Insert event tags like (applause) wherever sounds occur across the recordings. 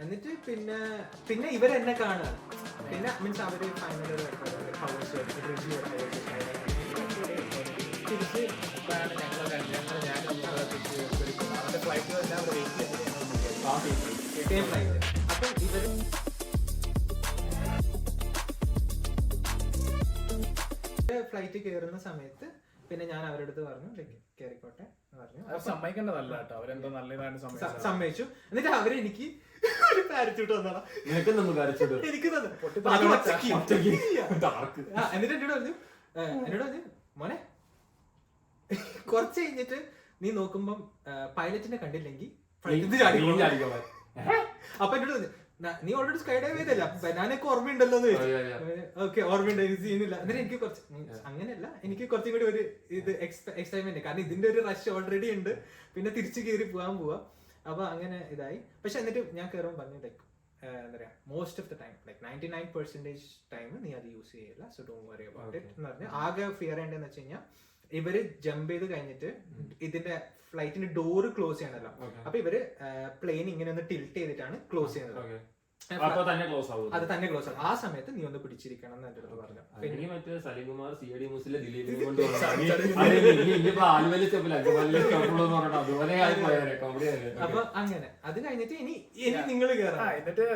എന്നിട്ട് പിന്നെ പിന്നെ ഇവരെന്നെ കാണുക. പിന്നെ മീൻസ് അവർ ഫൈനൽ ഹൗസ് റിവ്യൂ തിരിച്ച് ഇപ്പോഴാണ് ഞങ്ങൾ ഞങ്ങൾ ഞാൻ അവരുടെ ഫ്ലൈറ്റ് തന്നെ അവിടെ വെയിറ്റ് ചെയ്ത്. സെയിം ഫ്ലൈറ്റ് അപ്പം ഇവർ ഫ്ലൈറ്റ് കയറുന്ന സമയത്ത് പിന്നെ ഞാൻ അവരുടെ അടുത്ത് പറഞ്ഞു "like, കയറിക്കോട്ടെ പറഞ്ഞു സമ്മതിക്കേണ്ടതല്ല കേട്ടോ. അവരെന്തോ നല്ലതാണ് സ- സമ്മതിച്ചു. എന്നിട്ട് അവരെനിക്ക് ഒരു പാരച്യൂട്ട് തന്നതാ. എനിക്ക് എന്നിട്ട് എന്നോട് പറഞ്ഞു ഏ, എന്നോട് പറഞ്ഞു മോനെ കുറച്ച് കഴിഞ്ഞിട്ട് നീ നോക്കുമ്പം പൈലറ്റിനെ കണ്ടില്ലെങ്കിൽ. അപ്പൊ എന്നോട് പറഞ്ഞു "ന- ഓൾറെഡി സ്കൈ ഡൈവ് ചെയ്തല്ല? ബനാനൊക്കെ ഓർമ്മയുണ്ടല്ലോ എന്ന്. ഓക്കെ ഓർമ്മയുണ്ട് എനിക്ക് സീനില്ല എന്നിട്ട് എനിക്ക് കുറച്ച് അങ്ങനെയല്ല എനിക്ക് കുറച്ചും കൂടി ഒരു ഇത് എക്സൈറ്റ്മെന്റ് കാരണം ഇതിന്റെ ഒരു റഷ് ഓൾറെഡി ഉണ്ട്. പിന്നെ തിരിച്ചു കയറി പോകാൻ പോവാ. അപ്പൊ അങ്ങനെ ഇതായി. പക്ഷെ എന്നിട്ട് ഞാൻ കയറുമ്പോൾ പറഞ്ഞു ലൈക്ക് എന്താ പറയാ most of the time like ninety nine percentage time നീ അത് യൂസ് ചെയ്യില്ല. So don't worry about it എന്ന് പറഞ്ഞാൽ ആകെ ഫിയർ ചെയ്യേണ്ടതെന്ന് വെച്ച് കഴിഞ്ഞാൽ ഇവർ ജമ്പ് ചെയ്ത് കഴിഞ്ഞിട്ട് ഇതിന്റെ ഫ്ലൈറ്റിന്റെ ഡോറ് ക്ലോസ് ചെയ്യണല്ലോ. അപ്പൊ ഇവർ പ്ലെയിൻ ഇങ്ങനെ ഒന്ന് ടിൽറ്റ് ചെയ്തിട്ടാണ് ക്ലോസ് ചെയ്യുന്നത്. അത് തന്നെ ക്ലോസ് ആവും അത് തന്നെ ക്ലോസ് ആകും ആ സമയത്ത് നീ ഒന്ന് പിടിച്ചിരിക്കണം എന്ന് എന്റെ അടുത്ത് പറഞ്ഞു. മറ്റേ സലികുമാർ സി ഡി മുസിലെ ദിലീപിനെ കൊണ്ട് അതുപോലെ അപ്പൊ അങ്ങനെ. അത് കഴിഞ്ഞിട്ട് ഇനി ഇനി നിങ്ങൾ ആ എന്നിട്ട്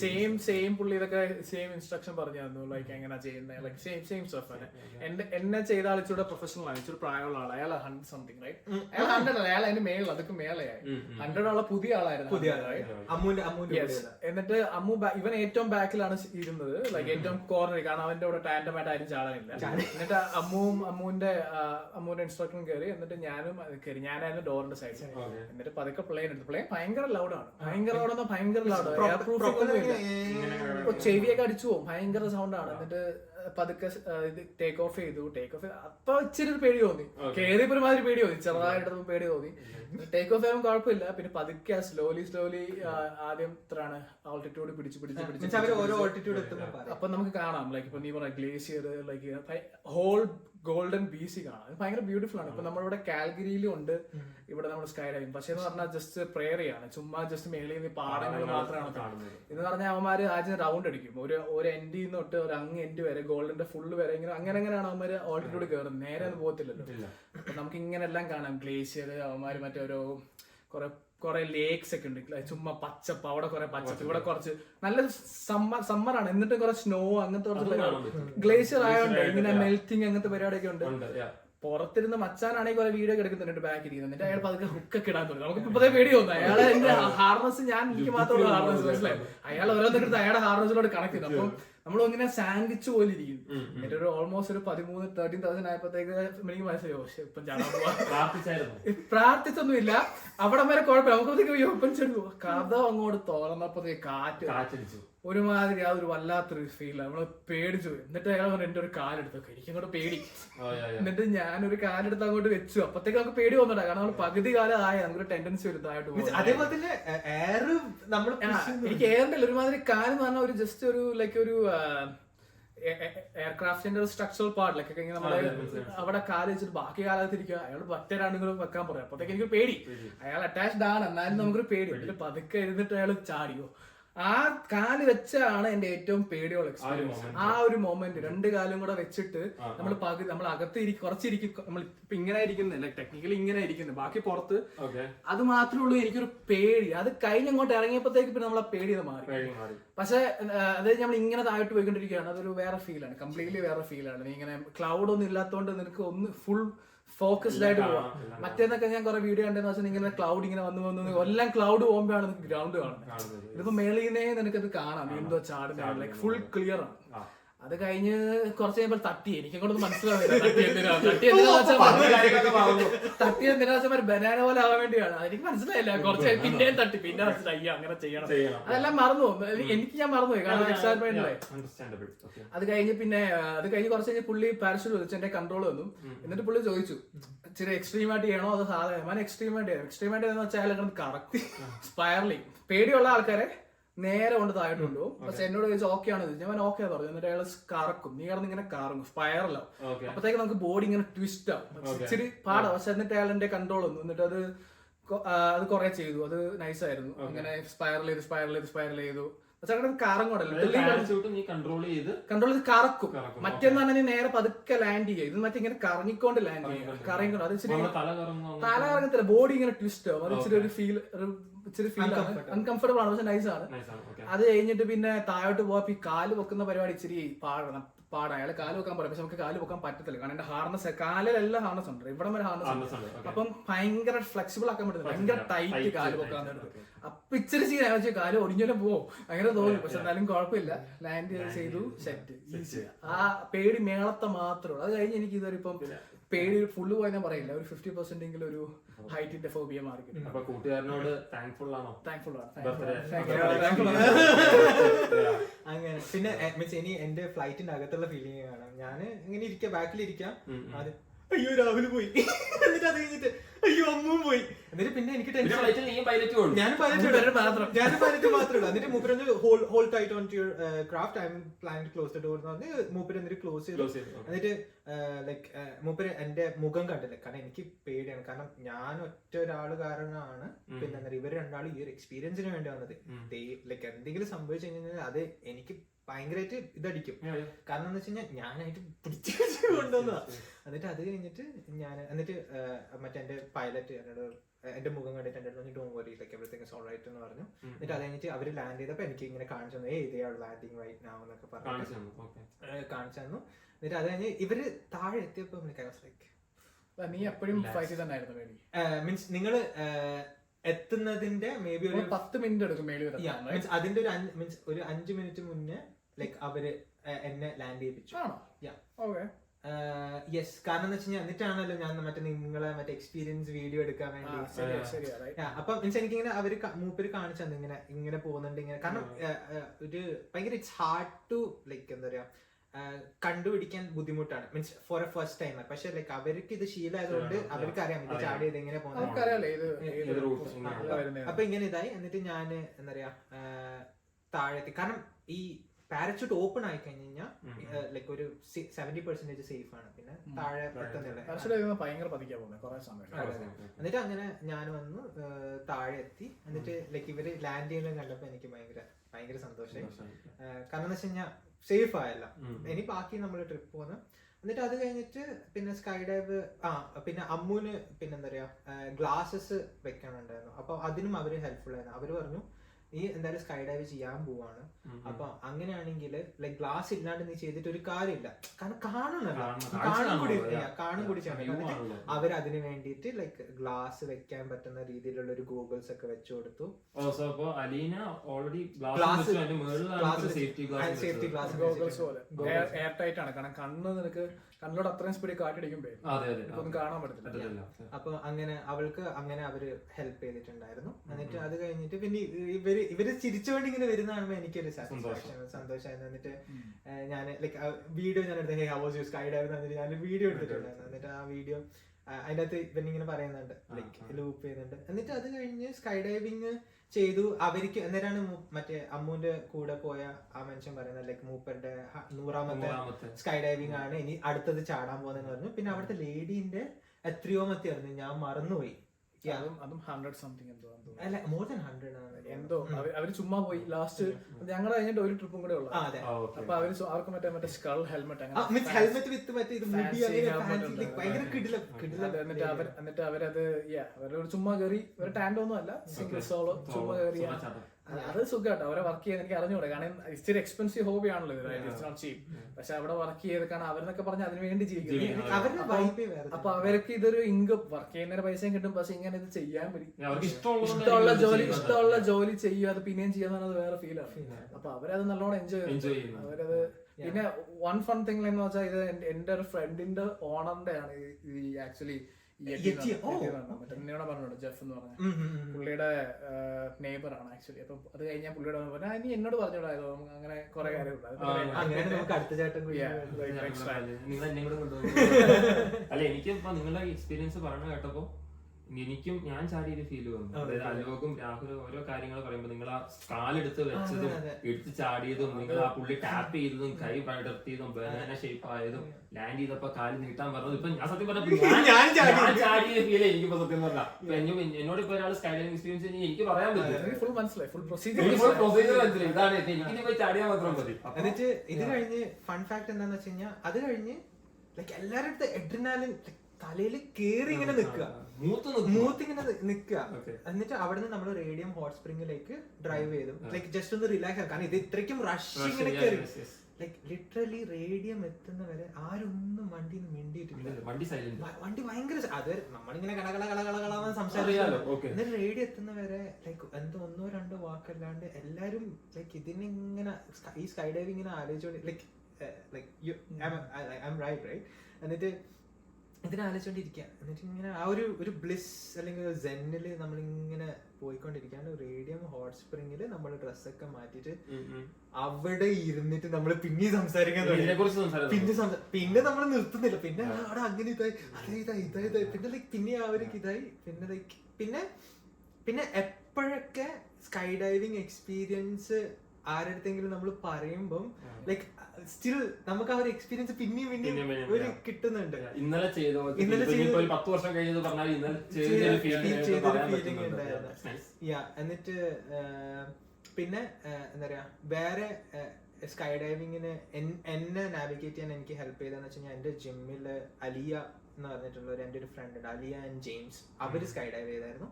സെയിം സെയിം പുള്ളി ഇതൊക്കെ സെയിം ഇൻസ്ട്രക്ഷൻ പറഞ്ഞു തന്നു ലൈക്ക് എങ്ങനെ ചെയ്യുന്നത് ലൈക്ക് സെയിം സെയിം സ്റ്റഫ് തന്നെ. എന്നെ എന്നെ ചെയ്ത ആൾ ഇച്ചിരി പ്രൊഫഷണൽ ആണ്. ഇച്ചിരി പ്രായമുള്ള ആൾ അയാൾ ഹൺഡ്രഡ് സംതിങ് റൈറ്റ് അയാൾ ഹൺഡ്രഡ് അല്ല. അയാൾ അതിന്റെ മേളിൽ അതൊക്കെ മേളയായി. ഹൺഡ്രഡ് ഉള്ള പുതിയ ആളായിരുന്നു. പുതിയ 100, right? അമ്മുന്റെ അമ്മുന്റെ എന്നിട്ട് അമ്മു ഇവൻ ഏറ്റവും ബാക്കിലാണ് ഇരുന്നത്. ലൈക്ക് ഏറ്റവും കോർണർ കാരണം അവന്റെ കൂടെ ടാൻഡമായിട്ട് ആരും ചാടാനില്ല. എന്നിട്ട് അമ്മുവും അമ്മുവിന്റെ അമ്മുവിന്റെ ഇൻസ്ട്രക്ടറും കയറി എന്നിട്ട് ഞാനും കയറി ഞാനായിരുന്നു ഡോറിന്റെ സൈഡ് എന്നിട്ട് പതുക്കെ പ്ലെയിൻ എടുത്തു. പ്ലെയിൻ ഭയങ്കര ലൗഡാണ് ഭയങ്കര ലൗഡ് ഭയങ്കര ലൗഡ് ചെവിയൊക്കെ അടിച്ചു പോകും. ഭയങ്കര സൗണ്ട് ആണ്. എന്നിട്ട് പതുക്കെ ഇത് ടേക്ക് ഓഫ് ചെയ്തു. ടേക്ക് ഓഫ് അപ്പൊ ഇച്ചിരി ഒരു പേടി തോന്നി. കേറിയപ്പോ ഒരുമാതിരി പേടി തോന്നി. ചെറുതായിട്ട് പേടി തോന്നി. ടേക്ക് ഓഫ് ചെയ്യുമ്പോൾ കുഴപ്പമില്ല. പിന്നെ പതുക്കെ സ്ലോലി സ്ലോലി ആദ്യം ഇത്രയാണ്. ആൾട്ടിറ്റ്യൂഡ് പിടിച്ച് പിടിച്ച് പിടിച്ച് അപ്പൊ നമുക്ക് കാണാം. ലൈക്ക് ഇപ്പൊ നീ പറഞ്ഞ glacier like whole golden B C കാണാം. അത് ഭയങ്കര ബ്യൂട്ടിഫുൾ ആണ്. ഇപ്പൊ നമ്മളിവിടെ കാൽഗിരിയിലും ഉണ്ട്. ഇവിടെ നമ്മുടെ സ്കൈ ഡൈവിംഗ് പക്ഷേ എന്ന് പറഞ്ഞാൽ ജസ്റ്റ് പ്രേറിയാണ് ചുമ്മാ ജസ്റ്റ് മേളിൽ നിന്ന് പാടങ്ങൾ മാത്രമാണ് കാണുന്നത്. എന്ന് പറഞ്ഞാൽ അവന്മാര് ആദ്യം റൗണ്ട് അടിക്കും. ഒരു ഒരു എൻഡിൽ നിന്ന് തൊട്ട് ഒരു അങ്ങ് എൻഡ് വരെ ഗോൾഡിന്റെ ഫുള്ള് വരെ ഇങ്ങനെ അങ്ങനെ അങ്ങനെയാണ് അവന്മാര് ഓൾറെഡി കയറുന്നത്. നേരെ ഒന്നും പോകത്തില്ലല്ലോ. അപ്പൊ നമുക്ക് ഇങ്ങനെ എല്ലാം കാണാം. ഗ്ലേഷ്യർ അവന്മാര് മറ്റേ ഒരു കുറെ കുറെ ലേക്സ് ഒക്കെ ഉണ്ട്. ചുമ്മാ പച്ചപ്പ് അവിടെ കുറെ പച്ചപ്പ്. ഇവിടെ കുറച്ച് നല്ല സമ്മർ ആണ്. എന്നിട്ട് കുറെ സ്നോ അങ്ങനത്തെ കുറച്ച് ഗ്ലേഷ്യർ ആയതുകൊണ്ട് ഇങ്ങനെ മെൽറ്റിംഗ് അങ്ങനത്തെ പരിപാടിയൊക്കെ ഉണ്ട്. പുറത്തിരുന്ന് മച്ചാനാണെങ്കിൽ കുറെ വീഡിയോ എടുക്കുന്നുണ്ട് ബാക്കിൽ എന്നിട്ട് അയാൾ പതുക്കെ ഹുക്കൊക്കെ ഇടാൻ തുടങ്ങി. നമുക്ക് ഇപ്പോഴത്തെ പേടി തോന്നുന്നു അയാളെ എന്റെ ഹാർനസ് ഞാൻ എനിക്ക് മാത്രമുള്ള ഹാർനസ് മനസ്സിലായി? അയാൾ ഓരോരുത്തരുടെ അയാളുടെ ഹാർനസിനോട് കണക്ട് ചെയ്തു അപ്പം നമ്മൾ ഇങ്ങനെ സാൻഡ്വിച്ച് പോലെ ഇരിക്കും എന്നിട്ട് ഒരു ഓൾമോസ്റ്റ് ഒരു പതിമൂന്ന് തേർട്ടീൻ തൗസൻഡ് ആയപ്പോഴത്തേക്ക് എനിക്ക് മനസ്സിലായി പക്ഷെ ഇപ്പം ചാടാൻ ഇല്ല പ്രാർത്ഥിച്ചൊന്നുമില്ല. അവിടെ വരെ കുഴപ്പമില്ല. നമുക്ക് ഓപ്പൺ ചെയ്തു കഥ അങ്ങോട്ട് തുറന്നപ്പോഴത്തേക്ക് കാറ്റ് കാറ്റടിച്ചു. ഒരുമാതിരി ആ ഒരു വല്ലാത്തൊരു ഫീൽ നമ്മൾ പേടിച്ചു പോയി. എന്നിട്ട് അയാൾ പറഞ്ഞു എന്റെ ഒരു കാലെടുത്തു എനിക്ക് അങ്ങോട്ട് പേടി. എന്നിട്ട് ഞാനൊരു കാലെടുത്ത് അങ്ങോട്ട് വെച്ചു. അപ്പത്തേക്ക് നമുക്ക് പേടി വന്നിട്ടാ. കാരണം നമ്മൾ പകുതി കാലം ആയ. നമുക്കൊരു ടെൻഡൻസി വരുന്നതായിട്ട് Means അതേപോലെ തന്നെ എയർ നമ്മൾ എനിക്ക് ഏറിന്റെ ഒരുമാതിരി കാലം എന്ന് പറഞ്ഞാൽ ഒരു ജസ്റ്റ് ഒരു ലൈക്ക് ഒരു എയർക്രാഫ്റ്റിന്റെ ഒരു സ്ട്രക്ചറൽ പാർട്ട് ലൈക്ക് ഇങ്ങനെ നമ്മളെ അവിടെ കാൽ വെച്ചിട്ട് ബാക്കി കാലത്തിരിക്കുക അയാൾ ഒറ്റരാണെങ്കിലും വെക്കാൻ പറയാം. അപ്പത്തേക്ക് എനിക്ക് പേടി. അയാൾ അറ്റാച്ച്ഡ് ആണ്. എന്നാലും നമുക്കൊരു പേടി. പതുക്കെ ഇരുന്നിട്ട് അയാൾ ചാടിയോ ആ കാൽ വെച്ചാണ് എന്റെ ഏറ്റവും പേടിയുള്ള എക്സ്പീരിയൻസ് ആ ഒരു മൊമെന്റ് രണ്ട് കാലും കൂടെ വെച്ചിട്ട് നമ്മൾ പകുതി നമ്മൾ അകത്ത് ഇരിക്കും കുറച്ചിരിക്കും. നമ്മൾ ഇപ്പൊ ഇങ്ങനെ ഇരിക്കുന്നില്ല ടെക്നിക്കലി ഇങ്ങനെ ഇരിക്കുന്നത് ബാക്കി പുറത്ത് അത് മാത്രമേ ഉള്ളൂ എനിക്കൊരു പേടി. അത് കഴിഞ്ഞങ്ങോട്ട് ഇറങ്ങിയപ്പോഴത്തേക്ക് പിന്നെ നമ്മളെ പേടി അത് മാറി. പക്ഷെ അതായത് നമ്മൾ ഇങ്ങനെ താഴോട്ട് പോയിക്കൊണ്ടിരിക്കുകയാണ്. അതൊരു വേറെ ഫീലാണ് കംപ്ലീറ്റ്ലി വേറെ ഫീലാണ് നീ ഇങ്ങനെ ക്ലൗഡ് ഒന്നും ഇല്ലാത്തതുകൊണ്ട് നിനക്ക് ഒന്ന് ഫുൾ ഫോക്കസ്ഡ് ആയിട്ട് പോവാം. മറ്റേന്നൊക്കെ ഞാൻ കുറെ വീഡിയോ കണ്ടെന്ന് വെച്ചാൽ ഇങ്ങനെ ക്ലൗഡ് ഇങ്ങനെ വന്നു വന്നു എല്ലാം ക്ലൗഡ് പോകുമ്പോഴാണ് ഗ്രൗണ്ട് കാണുന്നത്. ഇതിപ്പോ മേളിന്നേ നിനക്കത് കാണാം. എന്തോ ചാടുന്ന ലൈക്ക് ഫുൾ ക്ലിയർ ആണ്. അത് കഴിഞ്ഞ് കുറച്ച് കഴിയുമ്പോൾ തട്ടി. എനിക്ക് അങ്ങോട്ട് മനസ്സിലാവില്ല തട്ടി (laughs) എന്തിനാ? തട്ടി എന്തിനാ വെച്ചാൽ പറഞ്ഞ കാര്യങ്ങളൊക്കെ മറന്നു. തട്ടി എന്തിനാ വെച്ചാൽ ബനാന പോലെ ആവാൻ വേണ്ടിയാണ്. എനിക്ക് മനസ്സിലായില്ല. കുറച്ച് പിന്നെയും തട്ടി. പിന്നെ മനസ്സിലായി. അങ്ങനെ ചെയ്യണം. അതെല്ലാം മറന്നു എനിക്ക് ഞാൻ മറന്നുപോയി. കാരണം ഓക്കെ അത് കഴിഞ്ഞ് പിന്നെ അത് കഴിഞ്ഞ് കുറച്ച് കഴിഞ്ഞ് പുള്ളി പാരഷൂട്ട് ചോദിച്ചു എന്റെ കൺട്രോൾ വന്നു. എന്നിട്ട് പുള്ളി ചോദിച്ചു ഇച്ചിരി എക്സ്ട്രീം ആയിട്ട് ചെയ്യണോ അത് സാധാരണ? ഞാൻ എക്സ്ട്രീം ആയിട്ട് ചെയ്യണം. എക്സ്ട്രീം ആയിട്ട് എന്ന് വെച്ചാൽ കറക്റ്റ് സ്പയർലി പേടിയുള്ള ആൾക്കാരെ നേരെ കൊണ്ട് താഴോട്ട് കൊണ്ടുപോകും പക്ഷെ എന്നോട് ചോദിച്ചാൽ ഓക്കെ ആണ്? ചോദിച്ചു. ഞാൻ ഓക്കെ പറഞ്ഞു. എന്നിട്ട് അയാൾ കറക്കും. നീ കിടന്ന് ഇങ്ങനെ കറങ്ങും. സ്പയറലാവും അപ്പത്തേക്ക് നമുക്ക് ബോഡി ഇങ്ങനെ ട്വിസ്റ്റ് ആവും. ഇച്ചിരി പാടാ. പക്ഷെ എന്നിട്ട് അയാൾ എന്റെ കൺട്രോൾ വന്നു. എന്നിട്ട് അത് അത് കുറെ ചെയ്തു. അത് നൈസായിരുന്നു അങ്ങനെ സ്പയറൽ ചെയ്ത് സ്പയറൽ ചെയ്ത് സ്പയറൽ ചെയ്തു. പക്ഷെ അങ്ങനെ കാറും കൂടെ പാരച്യൂട്ട് നീ കൺട്രോൾ ചെയ്ത് കൺട്രോൾ ചെയ്ത് കറക്കും. മറ്റേന്ന് പറഞ്ഞാൽ നേരെ പതുക്കെ ലാൻഡ് ചെയ്യുക. ഇത് മറ്റേ ഇങ്ങനെ കറങ്ങിക്കൊണ്ട് ലാൻഡ് ചെയ്യുക. കറങ്ങിക്കൊണ്ട്. അത് ഇച്ചിരി തല കറങ്ങത്തില്ല. ബോഡി ഇങ്ങനെ ട്വിസ്റ്റ് ആവും. അത് ഇച്ചിരി ഒരു ഫീൽ ഇച്ചിരി ഫീൽ അൺകംഫർട്ടബിൾ ആണ് പക്ഷെ നൈസ് ആണ്. അത് കഴിഞ്ഞിട്ട് പിന്നെ താഴോട്ട് പോവാ ഈ കാൽ വെക്കുന്ന പരിപാടി ഇച്ചിരി പാടണം പാടാണ് അയാൾ കാൽ വെക്കാൻ പറയും പക്ഷെ നമുക്ക് കാൽ വെക്കാൻ പറ്റത്തില്ല. കാരണം എന്റെ ഹാർനസ് കാലിലെല്ലാം ഹാർനസ് ഉണ്ട്. ഇവിടെ വരെ ഹാർനസ് ഉണ്ട് അപ്പം ഭയങ്കര ഫ്ലെക്സിബിൾ ആക്കാൻ പറ്റുന്നത് ഭയങ്കര ടൈറ്റ് കാൽ വെക്കാൻ അപ്പൊ ഇച്ചിരി ചെയ്യാൻ വെച്ചാൽ കാൽ ഒടിഞ്ഞാലും പോവും. അങ്ങനെ തോന്നി. പക്ഷെ എന്നാലും കുഴപ്പമില്ല. ലാൻഡ് ചെയ്തു സെറ്റ്. ഈസി ആ പേടി മേളത്തെ മാത്രമേ ഉള്ളൂ. അത് കഴിഞ്ഞ് എനിക്ക് ഇതുവരെ ഇപ്പം പേടി ഫുള്ള് പോയെന്നാ പറയില്ല. ഒരു ഫിഫ്റ്റി പെർസെന്റ് എങ്കിലും ഒരു ഹൈറ്റിന്റെ ഫോബിയ മാറി കിട്ടും അപ്പൊ കൂട്ടുകാരനോട് താങ്ക്ഫുൾ ആണോ? താങ്ക്ഫുൾ. അങ്ങനെ. പിന്നെ മീൻസ് ഇനി എന്റെ ഫ്ലൈറ്റിന്റെ അകത്തുള്ള ഫീലിംഗ് ആണ്. ഞാൻ ഇങ്ങനെ ഇരിക്കാം ബാക്കിൽ ഇരിക്കാം. അയ്യോ രാഹുൽ പോയി. എന്നിട്ട് അത് കഴിഞ്ഞിട്ട് അയ്യോ അമ്മും പോയി. എന്നിട്ട് പിന്നെ എനിക്ക് ടെൻഷൻ ഫ്ലൈറ്റിൽ പൈലറ്റ് ഞാൻ പൈലറ്റ് മാത്രം. ഞാൻ പൈലറ്റ് മാത്രമേ ഉള്ളൂ. എന്നിട്ട് മൂപ്പര് hold hold tight on your craft I'm plan close the door എന്ന് പറഞ്ഞ് മൂപ്പര് എന്നിട്ട് ക്ലോസ് ചെയ്തു. എന്നിട്ട് ലൈക്ക് മൂപ്പര് എന്റെ മുഖം കണ്ടില്ല. കാരണം എനിക്ക് പേടിയാണ്. കാരണം ഞാൻ ഒറ്റ ഒരാൾ കാരണമാണ് പിന്നെ ഇവർ രണ്ടാളും ഈ ഒരു എക്സ്പീരിയൻസിന് വേണ്ടി വന്നത്. ലൈക്ക് എന്തെങ്കിലും സംഭവിച്ചു കഴിഞ്ഞാൽ അത് എനിക്ക് ഭയങ്കരമായിട്ട് ഇതടിക്കും. കാരണം എന്ന് വെച്ച് കഴിഞ്ഞാൽ ഞാനായിട്ട് പിടിച്ചു കൊണ്ടുവന്നതാണ് കൊണ്ടുവന്നതാ. എന്നിട്ട് അത് കഴിഞ്ഞിട്ട് ഞാൻ എന്നിട്ട് മറ്റേ എന്റെ പൈലറ്റ് എന്നോട് എന്റെ മുഖം കണ്ടിട്ട് എന്റെ അടുത്ത് ഡോൺ വരി ലൈക്ക് എവറിത്തിങ് ഇസ് ഓൾറൈറ്റ് എന്ന് പറഞ്ഞു. എന്നിട്ട് അത് കഴിഞ്ഞിട്ട് അവർ ലാൻഡ് ചെയ്തപ്പോൾ എനിക്ക് ഇങ്ങനെ കാണിച്ചു തന്നു. ഏ ഇതേ ലാൻഡിങ് റൈറ്റ് നാവ് എന്നൊക്കെ പറഞ്ഞു. കാണിച്ചു തന്നു. എന്നിട്ട് അത് കഴിഞ്ഞ് ഇവർ താഴെ എത്തിയപ്പോൾ ലൈക്ക് അല്ല, നീ എപ്പോഴും. ഫൈറ്റ് തന്നെ ആയിരുന്നു മീൻസ് നിങ്ങൾ എത്തുന്നതിന്റെ മേ ബി ഒരു പത്ത് മിനിറ്റ് എടുക്കും അതിന്റെ ഒരു മീൻസ് ഒരു അഞ്ച് മിനിറ്റ് മുന്നേ ലൈക്ക് അവർ എന്നെ ലാൻഡ് ചെയ്യിപ്പിച്ചു. ആണോ? Yeah. ഓക്കെ യെസ് കാരണം എന്ന് വെച്ച് കഴിഞ്ഞാൽ എന്നിട്ടാണല്ലോ ഞാൻ മറ്റേ നിങ്ങളെ മറ്റേ എക്സ്പീരിയൻസ് വീഡിയോ എടുക്കാൻ വേണ്ടി അപ്പൊ മീൻസ് എനിക്കിങ്ങനെ അവർ മൂപ്പര് കാണിച്ചു തന്നെ ഇങ്ങനെ ഇങ്ങനെ പോകുന്നുണ്ട് ഇങ്ങനെ. കാരണം ഒരു ഭയങ്കര ഇറ്റ്സ് ഹാർഡ് ടു ലൈക്ക് എന്താ പറയാ കണ്ടുപിടിക്കാൻ ബുദ്ധിമുട്ടാണ്. Means for a first time പക്ഷെ ലൈക്ക് അവർക്ക് ഇത് ശീലമായതുകൊണ്ട്. അവർക്ക് അറിയാം ഇത്. ചാടി ഇത് എങ്ങനെ പോകുന്നത് അപ്പൊ ഇങ്ങനെ ഇതായി. എന്നിട്ട് ഞാൻ എന്താ പറയാ താഴെത്തി. കാരണം ഈ പാരച്യൂട്ട് ഓപ്പൺ ആയി കഴിഞ്ഞ് കഴിഞ്ഞാൽ ലൈക്ക് ഒരു സെവന്റി പെർസെന്റേജ് സേഫ് ആണ്. പിന്നെ താഴെ എത്തുന്നില്ല കർഷകർ ഇരുന്ന് ഭയങ്കര പതിക്കാൻ പോകുന്നത് കുറെ സമയം. എന്നിട്ട് അങ്ങനെ ഞാൻ വന്ന് താഴെ എത്തി. എന്നിട്ട് ലൈക്ക് ഇവർ ലാൻഡ് ചെയ്യുന്നത് കണ്ടപ്പോ എനിക്ക് ഭയങ്കര ഭയങ്കര സന്തോഷമായി കാരണം എന്ന് വെച്ച് കഴിഞ്ഞാൽ സേഫ് ആയല്ല. ഇനി ബാക്കി നമ്മൾ ട്രിപ്പ് പോകുന്നു എന്നിട്ട് അത് കഴിഞ്ഞിട്ട് പിന്നെ സ്കൈ ഡൈവ് ആ പിന്നെ അമ്മൂന് പിന്നെന്താ പറയാ ഗ്ലാസസ് വെക്കാനുണ്ടായിരുന്നു അപ്പൊ അതിനും അവർ ഹെൽപ്ഫുൾ ആയിരുന്നു. അവർ പറഞ്ഞു നീ എന്തായാലും സ്കൈ ഡൈവ് ചെയ്യാൻ പോവാണ്. അപ്പൊ അങ്ങനെയാണെങ്കിൽ ലൈക് ഗ്ലാസ് ഇല്ലാണ്ട് നീ ചെയ്തിട്ട് ഒരു കാര്യമില്ല. കാരണം കാണണല്ലോ. കാണണം. കാണും കൂടി കാണും കൂടി ചെയ്യണം അവർ അതിന് വേണ്ടിയിട്ട് ലൈക് ഗ്ലാസ് വെക്കാൻ പറ്റുന്ന രീതിയിലുള്ള ഒരു ഗൂഗിൾസ് ഒക്കെ വെച്ചു കൊടുത്തു. Aleena already glass safety glass goggles പോലെ. എയർ ടൈറ്റ് ആണ്. കാരണം കണ്ണ് നിനക്ക് കണ്ണിലോട് അത്രയും സ്പീഡിൽ കാറ്റടിക്കുമ്പോ അതെ അതെ. ഒന്നും കാണാൻ പറ്റത്തില്ല. പറ്റത്തില്ല. അപ്പൊ അങ്ങനെ അവൾക്ക് അങ്ങനെ അവർ ഹെൽപ്പ് ചെയ്തിട്ടുണ്ടായിരുന്നു. എന്നിട്ട് അത് കഴിഞ്ഞിട്ട് പിന്നെ ഇ- ഇവർ ഇവർ ചിരിച്ചുകൊണ്ട് ഇങ്ങനെ വരുന്ന കാണുമ്പോ എനിക്കൊരു സാറ്റിസ്ഫാക്ഷൻ സന്തോഷമായിരുന്നു. എന്നിട്ട് ഞാൻ ലൈക്ക് വീഡിയോ ഞാൻ എടുത്ത hey how's you sky dive എന്നിട്ട് ഞാൻ വീഡിയോ എടുത്തിട്ടുണ്ടായിരുന്നു. എന്നിട്ട് ആ വീഡിയോ അതിന്റെ അകത്ത് ഇവൻ ഇങ്ങനെ പറയുന്നുണ്ട് ലൈക്ക് ലൂപ്പ് ചെയ്യുന്നുണ്ട്. എന്നിട്ട് അത് കഴിഞ്ഞ് സ്കൈ ഡൈവിങ് ചെയ്തു. അവർക്ക് എന്നിട്ടാണ് മറ്റേ അമ്മുവിന്റെ കൂടെ പോയ ആ മനുഷ്യൻ പറയുന്നത്? ലൈക്ക് മൂപ്പരുടെ ഹ- നൂറാമത്തെ സ്കൈ ഡൈവിംഗ് ആണ്. ഇനി അടുത്തത് ചാടാൻ പോകുന്നതെന്ന് പറഞ്ഞു. പിന്നെ അവിടുത്തെ ലേഡീന്റെ എത്രയോ മത്തിയായിരുന്നു ഞാൻ മറന്നുപോയി. അതും അതും ഹൺഡ്രഡ് സംതിങ് എന്തോ എന്തോ. അല്ല മോർ ദാൻ ഹൺഡ്രഡ് ആണ് എന്തോ അവർ ചുമ്മാ പോയി ലാസ്റ്റ് ഞങ്ങൾ കഴിഞ്ഞിട്ട് ഒരു ട്രിപ്പും കൂടെ ഉള്ളു. അപ്പൊ അവർ അവർക്ക് മറ്റേ മറ്റേ സ്കൾ ഹെൽമെറ്റ് വിത്ത് മറ്റേ ഇത് എന്നിട്ട് അവർ എന്നിട്ട് അവരത് യാ അവരോട് ചുമ്മാ കയറി ഒരു ടാൻഡ് ഒന്നും അല്ല സിംഗിൾ സോളോ ചുമ്മാ കയറിയ ചുമ്മാ അത് അത് സുഖമാട്ടോ അവരെ വർക്ക് ചെയ്യാൻ എനിക്ക് അറിഞ്ഞൂടെ കാരണം ഇച്ചിരി എക്സ്പെൻസീവ് ഹോബി ആണല്ലോ ഇത്. ഇറ്റ്സ് നോട്ട് ചീപ്പ് പക്ഷെ അവിടെ വർക്ക് ചെയ്ത് കാരണം അവരെന്നൊക്കെ പറഞ്ഞാൽ അതിന് വേണ്ടി ജീവിക്കുന്നു. ജീവിക്കുന്നു. അവരുടെ വേറെ. അപ്പൊ അവർക്ക് ഇതൊരു ഇൻകം വർക്ക് ചെയ്യുന്നതിന് പൈസയും കിട്ടും. പക്ഷെ ഇങ്ങനെ ഇത് ചെയ്യാൻ ഇഷ്ടമുള്ള ജോലി ഇഷ്ടമുള്ള ജോലി ചെയ്യുക അത് പിന്നെയും ചെയ്യാന്നുള്ളത് വേറെ ഫീലാണ്. അപ്പൊ അവരത് നല്ലോണം എൻജോയ് ചെയ്യും ചെയ്യുന്നു. അവരത് പിന്നെ വൺ ഫൺ തിങ് എന്ന് വെച്ചാൽ ഇത് എന്റെ- എന്റെ ഒരു ഫ്രണ്ടിന്റെ ഓണറിന്റെ ആണ് ഈ ആക്ച്വലി നിന്നോട് പറഞ്ഞോളൂ ജെഫ് എന്ന് പറഞ്ഞ. പുള്ളിയുടെ നെയ്ബർ ആണ് ആക്ച്വലി അപ്പൊ അത് കഴിഞ്ഞാൽ പുള്ളിയുടെ പറഞ്ഞു "ആ, നീ എന്നോട് പറഞ്ഞോടായോ നമുക്ക് അങ്ങനെ കുറെ കൊണ്ടുപോകും. (laughs) അല്ല എനിക്ക് ഇപ്പൊ നിങ്ങളുടെ എക്സ്പീരിയൻസ് പറഞ്ഞു കേട്ടപ്പോ എനിക്കും ഞാൻ ചാടിയൊരു ഫീൽ വന്നു. അതെ, അതായത് അലോകും രാഹുലും ഓരോ കാര്യങ്ങൾ പറയുമ്പോൾ നിങ്ങൾ ആ കാലെടുത്ത് വെച്ചതും. എടുത്ത് ചാടിയതും നിങ്ങൾ ആ പുള്ളി ടാപ്പ് ചെയ്തതും കൈ പടർത്തിയതും ബനാന ഷേപ്പ് ആയതും ലാൻഡ് ചെയ്തപ്പോ കാൽ നീട്ടാൻ പറഞ്ഞത് ഇപ്പൊ ഞാൻ സത്യം പറഞ്ഞ ചാടിയ ഫീൽ എനിക്കിപ്പോ സത്യം പറഞ്ഞ. എന്നോട് ഇപ്പൊ ഒരാൾ സ്കൈ ഡൈവിംഗ് എക്സ്പീരിയൻസ് എനിക്ക് പറയാൻ പറ്റില്ല ഫുൾ മനസ്സിലായി. ഫുൾ പ്രൊസീജിയർ പ്രൊസീജിയർ മനസ്സിലായി. ഇതാണ് എനിക്ക് പോയി ചാടിയാൽ മാത്രം മതി. എന്നിട്ട് ഇത് കഴിഞ്ഞ് ഫൺ ഫാക്ട് എന്താണെന്ന് വെച്ച് കഴിഞ്ഞാൽ അത് കഴിഞ്ഞ് ലൈക്ക് എല്ലാവരുടെ അടുത്ത് എഡ്രിനാലിൻ തലയിൽ കേറി ഇങ്ങനെ നിക്കുക മൂത്ത് നിൽക്കും. മൂത്ത് ഇങ്ങനെ നിക്കുക എന്നിട്ട് അവിടെ നിന്ന് നമ്മൾ റേഡിയം ഹോട്ട് സ്പ്രിംഗിലേക്ക് ഡ്രൈവ് ചെയ്തു. ലൈക്ക് ജസ്റ്റ് ഒന്ന് റിലാക്സ് ആക്കാൻ കാരണം ഇത് ഇത്രയ്ക്കും റഷ് ഇങ്ങനെ കയറി. ലൈക്ക് ലിറ്ററലി റേഡിയം എത്തുന്ന വരെ ആരൊന്നും വണ്ടി മിണ്ടിയിട്ടില്ല. വണ്ടി സൈലന്റ് വ- വണ്ടി ഭയങ്കര അത് നമ്മളിങ്ങനെ കളകള കളകള സംസാരിച്ചാലോ okay. എന്നിട്ട് റേഡിയോ എത്തുന്ന വരെ ലൈക് എന്തോ ഒന്നോ രണ്ടോ വാക്കല്ലാണ്ട് എല്ലാരും ലൈക് ഇതിനിങ്ങനെ ഈ സ്കൈ ഡൈവിങ്ങനെ ഇങ്ങനെ ആലോചിച്ചോണ്ട് like like you I'm right right എന്നിട്ട് ഇതിനെ ആലോചിച്ചോണ്ടിരിക്കുക എന്നിട്ട് ഇങ്ങനെ ആ ഒരു ഒരു ബ്ലിസ് അല്ലെങ്കിൽ ജെന്നിൽ നമ്മളിങ്ങനെ പോയിക്കൊണ്ടിരിക്കുകയാണ് റേഡിയം ഹോട്ട് സ്പ്രിംഗിൽ നമ്മൾ ഡ്രസ്സൊക്കെ മാറ്റിട്ട് അവിടെ ഇരുന്നിട്ട് നമ്മൾ പിന്നെ സംസാരിക്കാൻ പിന്നെ പിന്നെ നമ്മൾ നിർത്തുന്നില്ല. പിന്നെ അവിടെ അങ്ങനെ ഇതായി അതെ ഇതായി ഇതായി ഇതായി. പിന്നെ ലൈക്ക് പിന്നെ ആ ഒരു ഇതായി. പിന്നെ ലൈക്ക് പിന്നെ പിന്നെ എപ്പോഴൊക്കെ സ്കൈ ഡൈവിങ് എക്സ്പീരിയൻസ് ആരടുത്തെങ്കിലും നമ്മൾ പറയുമ്പം ലൈക്ക് സ്റ്റിൽ നമുക്ക് ആ ഒരു എക്സ്പീരിയൻസ് പിന്നെയും പിന്നെയും ഒരു. കിട്ടുന്നുണ്ട്. ഇന്നലെ ചെയ്ത ഇന്നലെ ചെയ്ത- പത്ത് വർഷം കഴിഞ്ഞത് പറഞ്ഞാൽ ഇന്നലെ ഉണ്ടായിരുന്നു. യാ എന്നിട്ട് പിന്നെ എന്താ പറയാ വേറെ സ്കൈ ഡൈവിങ്ങിന് എന്നെ നാവിഗേറ്റ് ചെയ്യാൻ എനിക്ക് ഹെൽപ്പ് ചെയ്തതെന്ന് വെച്ച് കഴിഞ്ഞാൽ എന്റെ ജിമ്മിൽ അലിയ എന്ന് പറഞ്ഞിട്ടുള്ള ഒരു എന്റെ ഒരു ഫ്രണ്ട് ഉണ്ട് അലിയ ആൻഡ് ജെയിംസ് അവർ സ്കൈ ഡൈവ് ചെയ്തായിരുന്നു.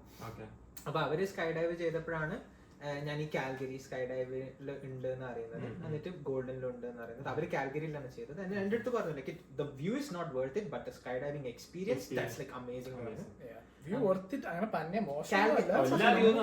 അപ്പൊ അവർ സ്കൈ ഡൈവ് ചെയ്തപ്പോഴാണ് ഞാൻ ഈ കാൽഗരി സ്കൈ ഡൈവിൽ ഉണ്ട് എന്ന് അറിയുന്നത്. എന്നിട്ട് ഗോൾഡനിൽ ഉണ്ട് എന്ന് അറിയുന്നത് അവർ കാൽഗരിയിലാണ് ചെയ്തത്. എന്നെ എന്റെ അടുത്ത് പറഞ്ഞു like the view is not worth it but sky diving experience that's like amazing view അങ്ങനെ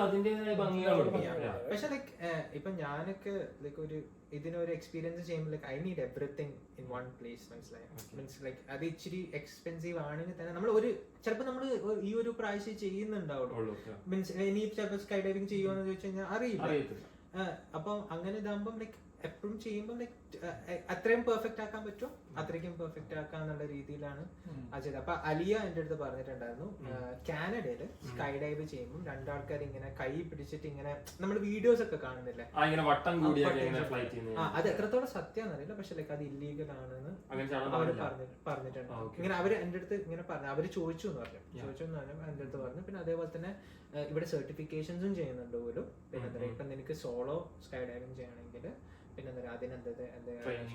അതിന്റേതായ ഭംഗികളുണ്ട് Yeah. Yeah. പക്ഷെ ലൈക്ക് ഇപ്പൊ ഞാനൊക്കെ ലൈക്ക് ഒരു ഇതിനൊരു എക്സ്പീരിയൻസ് ചെയ്യുമ്പോൾ I need everything in one place മനസ്സിലായി. മീൻസ് ലൈക്ക് അത് ഇച്ചിരി എക്സ്പെൻസീവ് ആണെങ്കിൽ തന്നെ നമ്മൾ ഒരു ചിലപ്പോൾ നമ്മൾ ഈ ഒരു പ്രാവശ്യം ചെയ്യുന്നുണ്ടാവുള്ളൂ. മീൻസ് ഇനി ചിലപ്പോൾ സ്കൈ ഡൈവിംഗ് ചെയ്യുമെന്ന് ചോദിച്ചു കഴിഞ്ഞാൽ അറിയില്ല അപ്പം അങ്ങനെ ഇതാകുമ്പം ലൈക്ക് എപ്പോഴും ചെയ്യുമ്പോൾ ലൈക് അത്രയും പെർഫെക്റ്റ് ആക്കാൻ പറ്റുമോ അത്രയ്ക്കും പെർഫെക്റ്റ് ആക്കാന്നുള്ള രീതിയിലാണ് അത് ചെയ്തത്. അപ്പൊ അലിയ എന്റെ അടുത്ത് പറഞ്ഞിട്ടുണ്ടായിരുന്നു കാനഡയിൽ സ്കൈ ഡൈവ് ചെയ്യുമ്പോൾ രണ്ടാൾക്കാർ ഇങ്ങനെ കൈ പിടിച്ചിട്ട് ഇങ്ങനെ നമ്മൾ വീഡിയോസ് ഒക്കെ കാണുന്നില്ലേ? അത് എത്രത്തോളം സത്യം അറിയില്ല പക്ഷെ ലൈക്ക് അത് ഇല്ലീഗൽ ആണെന്ന് അവർ പറഞ്ഞിട്ടുണ്ടാവും. ഇങ്ങനെ അവർ എന്റെ അടുത്ത് ഇങ്ങനെ പറഞ്ഞു അവർ ചോദിച്ചു എന്ന് പറഞ്ഞു. ചോദിച്ചു എന്ന് പറഞ്ഞു എന്റെ അടുത്ത് പറഞ്ഞു പിന്നെ അതേപോലെ തന്നെ ഇവിടെ സർട്ടിഫിക്കേഷൻസും ചെയ്യുന്നുണ്ട് പോലും. പിന്നെ ഇപ്പൊ നിനക്ക് സോളോ സ്കൈ ഡൈവിങ് ചെയ്യണമെങ്കിൽ പിന്നെ എന്താ പറയുക അതിനെന്താ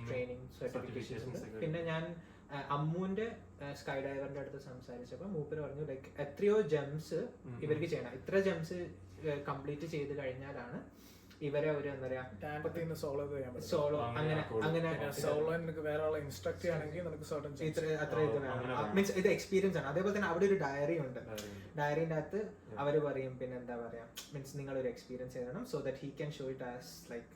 ട്രെയിനിങ് സർട്ടിഫിക്കേഷൻസ് പിന്നെ ഞാൻ അമ്മുവിന്റെ സ്കൈ ഡൈവറിന്റെ അടുത്ത് സംസാരിച്ചപ്പോൾ മൂപ്പര് പറഞ്ഞു ലൈക് എത്രയോ ജംസ് ഇവർക്ക് ചെയ്യണം. ഇത്ര ജംസ് കംപ്ലീറ്റ് ചെയ്ത് കഴിഞ്ഞാലാണ് ഇവരെ ഒരു എന്താ പറയാ ടാമ്പത്തിൽ നിന്ന് സോളോ ചെയ്യാൻ പറ്റും. സോളോ അങ്ങനെ അങ്ങനെ സോളോ നിനക്ക് വേറെ ആളെ ഇൻസ്ട്രക്ട് ചെയ്യണമെങ്കിൽ നമുക്ക് സർട്ടൻ ഇത്ര അത്ര. മീൻസ് ഇത് എക്സ്പീരിയൻസ് ആണ്. അതേപോലെ തന്നെ അവിടെ ഒരു ഡയറി ഉണ്ട്. ഡയറിന്റെ അകത്ത് അവർ പറയും പിന്നെ എന്താ പറയാ മീൻസ് നിങ്ങൾ ഒരു എക്സ്പീരിയൻസ് ചെയ്യണം so that he can show it as like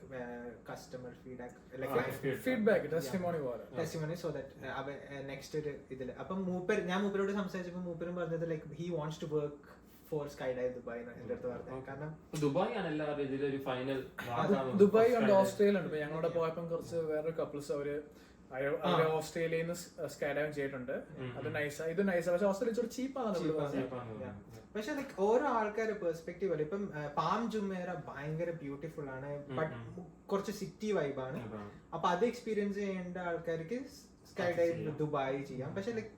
customer feedback feedback feedback testimony പോലെ. ടെസ്റ്റിമോണി സോ ദാറ്റ് നെക്സ്റ്റ് ഒരു ഇതിൽ. അപ്പം മൂപ്പർ ഞാൻ മൂപ്പരോട് സംസാരിച്ചപ്പോൾ മൂപ്പരും പറഞ്ഞത് like he wants to work for sky dive Dubai എന്റെ അടുത്ത് പറഞ്ഞത്. കാരണം ദുബായ് ആണ് എല്ലാവരും ഇതിലൊരു ഫൈനൽ ദുബായ് ഉണ്ട് ഓസ്ട്രേലിയ ഉണ്ട് ഇപ്പൊ ഞങ്ങളുടെ പോയപ്പം കുറച്ച് വേറൊരു കപ്പിൾസ് അവർ ഓസ്ട്രേലിയയിൽ നിന്ന് സ്കൈ ഡൈവ് ചെയ്തിട്ടുണ്ട്. അത് നൈസാ ഇത് നൈസാ പക്ഷെ ഓസ്ട്രേലിയ ഇച്ചിരി ചീപ്പാണ്. പക്ഷെ ലൈക്ക് ഓരോ ആൾക്കാരുടെ പെർസ്പെക്റ്റീവ് അല്ല? ഇപ്പം പാം ജുമേറ ഭയങ്കര ബ്യൂട്ടിഫുൾ ആണ്. ബട്ട് കുറച്ച് സിറ്റി വൈബാണ് അപ്പൊ അത് എക്സ്പീരിയൻസ് ചെയ്യേണ്ട ആൾക്കാർക്ക് സ്കൈ ഡൈവ്. ദുബായ് ചെയ്യാം. പക്ഷെ ലൈക്ക്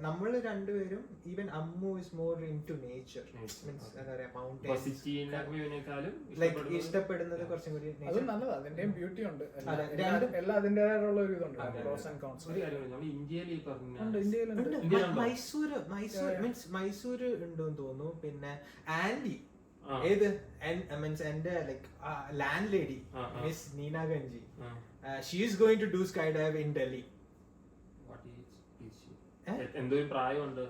നമ്മൾ രണ്ടുപേരും even Ammu is more into nature Nature, means. എന്താ പറയാ സിറ്റിനെക്കാളും ലൈക്ക് ഇഷ്ടപ്പെടുന്നത് കുറച്ചും കൂടി അത് nature. നല്ലത്. അതിന്റെയും ബ്യൂട്ടി ഉണ്ട്. എല്ലാ- അതെ, എല്ലാ- രണ്ട്- എല്ലാം അതിന്റേതായിട്ടുള്ള ഒരു ഇതുണ്ട്. പ്രോസ് ആൻഡ് കോൺസ് ഇന്ത്യയിൽ മൈസൂർ yeah. മീൻസ് മൈസൂർ ഉണ്ടെന്ന് തോന്നുന്നു. പിന്നെ ആൻഡി. ഏത്? മീൻസ് എന്റെ like land lady. Miss നീനാഗഞ്ചി. She is going to do sky dive in Delhi ഏ? പ്രായമുണ്ട്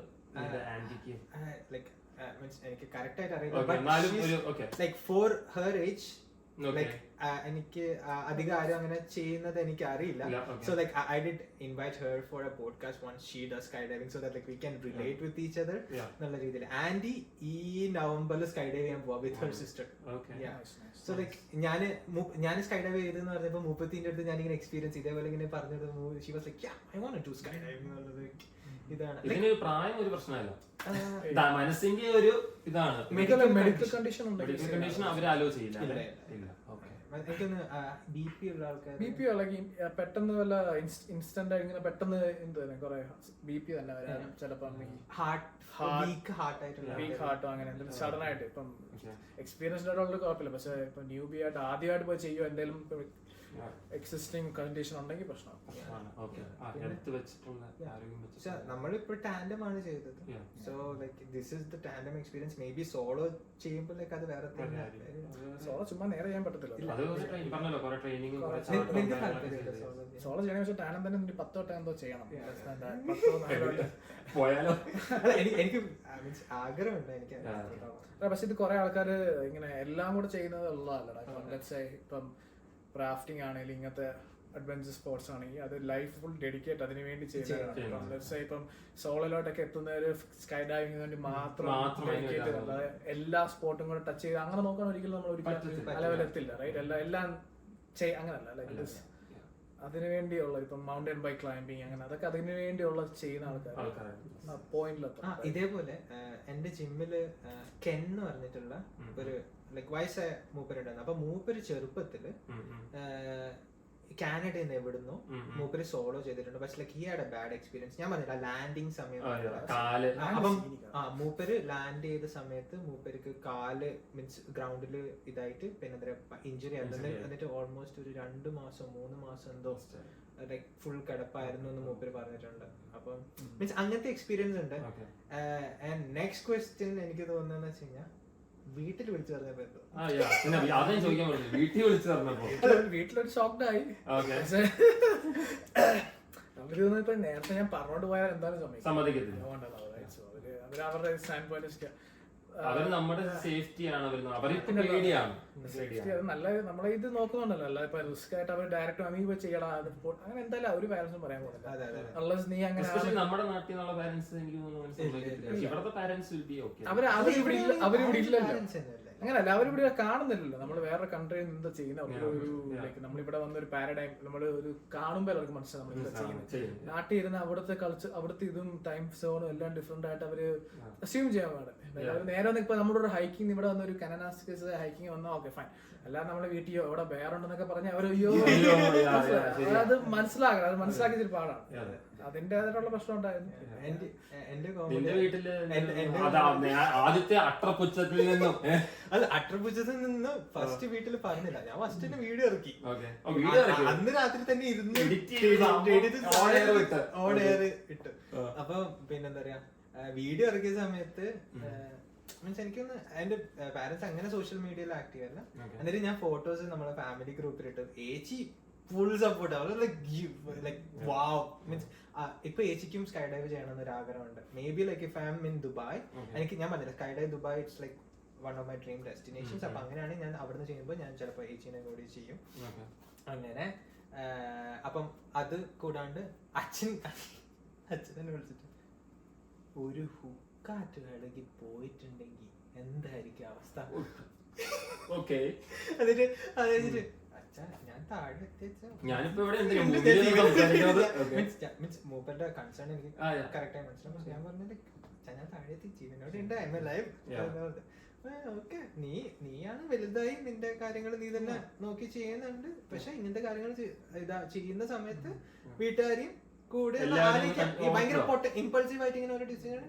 ആന്റിക്ക്? ലൈക്ക് മീൻസ് എനിക്ക് കറക്റ്റ് ആയിട്ട് അറിയില്ല like for her age like എനിക്ക് അധികം ആരും അങ്ങനെ ചെയ്യുന്നത് എനിക്ക് അറിയില്ല. So like I did invite her for a podcast one she does sky diving so that like we can relate with each other എന്നുള്ള രീതിയിൽ. ആൻഡി ഈ നവംബറിൽ സ്കൈ ഡൈവ് ചെയ്യാൻ പോവാ with her sister okay so like ഞാൻ ഞാൻ sky dive ചെയ്തെന്ന് പറഞ്ഞപ്പോൾ മുപ്പത്തിന്റെ അടുത്ത് ഞാൻ ഇങ്ങനെ എക്സ്പീരിയൻസ് ഇതേപോലെ ഇങ്ങനെ പറഞ്ഞത് she was like I want to sky diving എന്നുള്ളത് ഇതാണ്. ഇതിന് പ്രായം ഒരു പ്രശ്നമല്ല. മനസ്സിന്റെ ഒരു ഇതാണ്. മെഡിക്കൽ കണ്ടീഷൻ മെഡിക്കൽ കണ്ടീഷൻ അവർ അലോ ചെയ്യില്ല. ഇല്ല, ഓക്കെ ബി പി ഉള്ള ആൾക്കാർ ബി പി അല്ലെങ്കിൽ പെട്ടെന്ന് വല്ല ഇൻസ്റ്റന്റ് ആയി ഇങ്ങനെ പെട്ടെന്ന് എന്ത് കുറെ ബി പി തന്നെ വരാനും ചിലപ്പോ ഹാർട്ട് വീക്ക് ഹാർട്ട് ആയിട്ടുള്ള വീക്ക് ഹാർട്ടോ അങ്ങനെ എന്തെങ്കിലും സഡൻ ആയിട്ട് ഇപ്പം. എക്സ്പീരിയൻസ്ഡ് ആയിട്ടുള്ള കുഴപ്പമില്ല. പക്ഷെ ഇപ്പൊ ന്യൂ ബി ആയിട്ട് ആദ്യമായിട്ട് പോയി ചെയ്യുമോ എന്തെങ്കിലും എക്സിസ്റ്റിംഗ് കണ്ടീഷൻ ഉണ്ടെങ്കിൽ പ്രശ്നം ഓക്കെ ഹെൽത്ത് വെച്ചിട്ടുള്ള ആരോഗ്യം പക്ഷെ വെച്ചിട്ടുള്ള നമ്മളിപ്പോ ടാൻഡം ആണ് ചെയ്തത്. So like this is the tandem experience maybe solo ചെയ്യുമ്പോൾ ലൈക്ക് അത് വേറെ സോളോ ചുമ്മാ നേരെ ചെയ്യാൻ പറ്റത്തില്ല? സോളോ ചെയ്യണ പക്ഷെ ടാലം തന്നെ പത്തോ എന്തോ ചെയ്യണം. (laughs) പോയാലോ? എനിക്ക് ആഗ്രഹമുണ്ട് എനിക്ക് പക്ഷെ ഇത് കുറെ ആൾക്കാർ ഇങ്ങനെ എല്ലാം കൂടെ ചെയ്യുന്നത് ഉള്ളതല്ലടാ. ഇപ്പം റാഫ്റ്റിംഗ് ആണെങ്കിലും ഇങ്ങനത്തെ അഡ്വഞ്ചർ സ്പോർട്സ് ആണെങ്കിൽ അത് ലൈഫ് ഫുൾ ഡെഡിക്കേറ്റ് അതിന് വേണ്ടി ചെയ്യുന്നതാണ്. ഇപ്പം സോളിലോട്ടൊക്കെ എത്തുന്നവര് സ്കൈ ഡൈവിംഗ് വേണ്ടി മാത്രം ഡെഡിക്കേറ്റ് എല്ലാ സ്പോർട്ടും കൂടെ ടച്ച് ചെയ്ത് അങ്ങനെ നോക്കാൻ ഒരിക്കലും നമ്മൾ ഒരിക്കലും എത്തില്ല റൈറ്റ് എല്ലാം എല്ലാം ചെയ് അങ്ങനല്ല. ലൈക്ക് അതിനു വേണ്ടിയുള്ള ഇപ്പം മൗണ്ടൻ ബൈക്ക് ക്ലൈംബിങ് അങ്ങനെ അതൊക്കെ അതിനു വേണ്ടിയുള്ള ചെയ്യുന്ന ആൾക്കാർ പോയിന്റിലെത്താം ഇതേപോലെ എന്റെ ജിമ്മിൽ കെൻ എന്ന് പറഞ്ഞിട്ടുള്ള ഒരു ലൈക്ക് വയസ്സായ മൂപ്പരുണ്ടായിരുന്നു അപ്പൊ മൂപ്പര് ചെറുപ്പത്തിൽ. കാനഡയിൽ നിന്ന് എവിടുന്നു. മൂപ്പര് സോളോ ചെയ്തിട്ടുണ്ട്. പക്ഷെ ലൈക്ക് ഈ ആഡ് ബാഡ് എക്സ്പീരിയൻസ് ഞാൻ പറഞ്ഞില്ല ലാൻഡിങ് സമയം ആ, മൂപ്പര് ലാൻഡ് ചെയ്ത സമയത്ത് മൂപ്പർക്ക് കാൽ മീൻസ് ഗ്രൗണ്ടിൽ ഇതായിട്ട് പിന്നെ എന്താ ഇഞ്ചുറി ആയിരുന്നു എന്നിട്ട് ഓൾമോസ്റ്റ് ഒരു രണ്ട് മാസം മൂന്ന് മാസം എന്തോ ലൈക് ഫുൾ കിടപ്പായിരുന്നു എന്ന് മൂപ്പര് പറഞ്ഞിട്ടുണ്ട്. അപ്പം മീൻസ് അങ്ങനത്തെ എക്സ്പീരിയൻസ് ഉണ്ട്. ആൻഡ് നെക്സ്റ്റ് ക്വസ്റ്റ്യൻ എനിക്ക് തോന്നുന്നു വെച്ച് കഴിഞ്ഞാൽ വീട്ടിൽ വിളിച്ചു പറഞ്ഞപ്പോ എന്തോ. ആ, yeah. പിന്നെ അതാണ് ചോദിക്കാൻ പറഞ്ഞു വീട്ടിൽ വിളിച്ചു പറഞ്ഞപ്പോ. വീട്ടിലൊരു ഷോക്ക്ഡ് ആയി. ഓക്കെ പക്ഷേ അവർ ഇപ്പൊ നേരത്തെ ഞാൻ പറഞ്ഞോണ്ട് പോയാൽ എന്തായാലും സമ്മതിക്കും. സമ്മതിക്കത്തില്ല. അതുകൊണ്ടല്ല അവർ so അവർ അവർ അവരുടെ സ്റ്റാൻഡ് പോയിന്റ് അവർ നമ്മുടെ സേഫ്റ്റിയാണ് അവർ അവർക്ക് പേടിയാണ്. സേഫ്റ്റി അത് നല്ല നമ്മളെ ഇത് നോക്കുന്നുണ്ടല്ലോ അല്ല ഇപ്പൊ റിസ്ക് ആയിട്ട് അവർ ഡയറക്റ്റ് നീ പോയി ചെയ്യടാ അത് അങ്ങനെ എന്തായാലും ഒരു പാരന്റ്സും പറയാൻ പോകുന്നില്ല. നീ അങ്ങനെ നമ്മുടെ നാട്ടിൽ നിന്നുള്ള പാരന്റ്സ് എനിക്ക് തോന്നുന്നു. പക്ഷെ ഇവിടുത്തെ പാരന്റ്സ് വിൽ ബി ഓക്കെ അവർ അവരിവിടെ ഇല്ല അവരിവിടെ ഇല്ലല്ലോ? അങ്ങനല്ല അവരിവിടെ കാണുന്നില്ലല്ലോ. നമ്മൾ വേറെ കൺട്രിയിൽ നിന്ന് ചെയ്യുന്ന? ഒരു. ലൈക്ക് നമ്മളിവിടെ വന്ന ഒരു പാരഡൈം നമ്മൾ ഒരു കാണുമ്പോൾ അവർക്ക് മനസ്സിലാവും നമ്മൾ ഇവിടെ ചെയ്യുന്നത് നാട്ടിൽ ഇരുന്ന് അവിടുത്തെ കൾച്ചർ അവിടുത്തെ ഇതും ടൈം സോണും എല്ലാം ഡിഫറെന്റ് ആയിട്ട് അവർ അസ്യൂം ചെയ്യാൻ പാടില്ല. അവർ നേരെ വന്ന് ഇപ്പൊ നമ്മുടെ ഒരു ഹൈക്കിംഗ് ഇവിടെ വന്ന ഒരു കനനാസ്റ്റിക്സ് ഹൈക്കിംഗ് വന്നാൽ ഓക്കെ ഫൈൻ അല്ലാതെ നമ്മുടെ വീട്ടിയോ അവിടെ വേറുണ്ടെന്നൊക്കെ പറഞ്ഞ അവർ അയ്യോ അയ്യോ. അത് മനസ്സിലാക്കണം അത് മനസ്സിലാക്കി പാടാണ്. അതെ. അതിന്റെതായിട്ടുള്ള പ്രശ്നം ഉണ്ടായിരുന്നു. എന്റെ എന്റെ നിന്റെ കോമഡി വീട്ടിൽ എന്റെ- എന്റെ അതാ ഞാൻ ആദ്യത്തെ അട്ടപ്പുച്ഛത്തിൽ നിന്നും. (laughs) അല്ല അട്ടർപുജത്തിൽ നിന്ന് ഫസ്റ്റ് വീട്ടിൽ പറഞ്ഞില്ല. ഞാൻ ഫസ്റ്റ് വീഡിയോ ഇറക്കി. ഓക്കെ. വീഡിയോ അ- അന്ന് രാത്രി തന്നെ ഇരുന്ന് Edit ചെയ്ത് edit ചെയ്ത് on air വിട്ട്. on air ഇട്ടു. ആ. അപ്പൊ പിന്നെന്താ പറയാ വീഡിയോ ഇറക്കിയ സമയത്ത് മീൻസ് എനിക്കൊന്ന് എന്റെ പാരന്റ്സ് അങ്ങനെ സോഷ്യൽ മീഡിയയിൽ ആക്റ്റീവ് അല്ല Okay. എന്നിട്ട് ഞാൻ ഫോട്ടോസ് നമ്മളെ ഫാമിലി ഗ്രൂപ്പിലിട്ട് ഇട്ടു ഏച്ചി full support like like wow means ഇപ്പൊ ഏച്ചിക്കും സ്കൈ ഡൈവ് ചെയ്യണമെന്ന് ഒരു ആഗ്രഹമുണ്ട്. Maybe like if I'm in Dubai. എനിക്ക് ഞാൻ പറഞ്ഞില്ല sky dive Dubai it's like one of my dream destinations അപ്പൊ. അങ്ങനെയാണ് ഞാൻ അവിടുന്ന് ചെയ്യുമ്പോൾ ഞാൻ ചിലപ്പോൾ ഏച്ചിനെ കൂടി ചെയ്യും. അങ്ങനെ അപ്പം അത് കൂടാണ്ട് അച്ഛൻ അച്ഛനെ വിളിച്ചിട്ട് ഒരു ഹുക്കാറ്റ് കടകിൽ പോയിട്ടുണ്ടെങ്കിൽ എന്തായിരിക്കും അവസ്ഥ? ഓക്കെ അതിന് (laughs) അത് ഞാനിപ്പോ ഇവിടെ (laughs) മൂപ്പരുടെ കൺസേൺ എനിക്ക് ആ, yeah. കറക്റ്റ് ആയി മനസ്സിലാവും പക്ഷെ ഞാൻ പറഞ്ഞത് അച്ഛാ ഞാൻ താഴെ ജീവനോട് ഉണ്ട് ഐ ലൈവ് Yeah. ഓക്കെ നീ നീയാണ് വലുതായി നിന്റെ കാര്യങ്ങൾ നീ തന്നെ നോക്കി ചെയ്യുന്നുണ്ട്. പക്ഷെ ഇങ്ങനത്തെ കാര്യങ്ങൾ ഇതാ ചെയ്യുന്ന സമയത്ത് വീട്ടുകാരെയും കൂടെ ഭയങ്കര. ഇമ്പൾസീവ് ആയിട്ട് ഇങ്ങനെ ഒരു ഡിസിഷൻ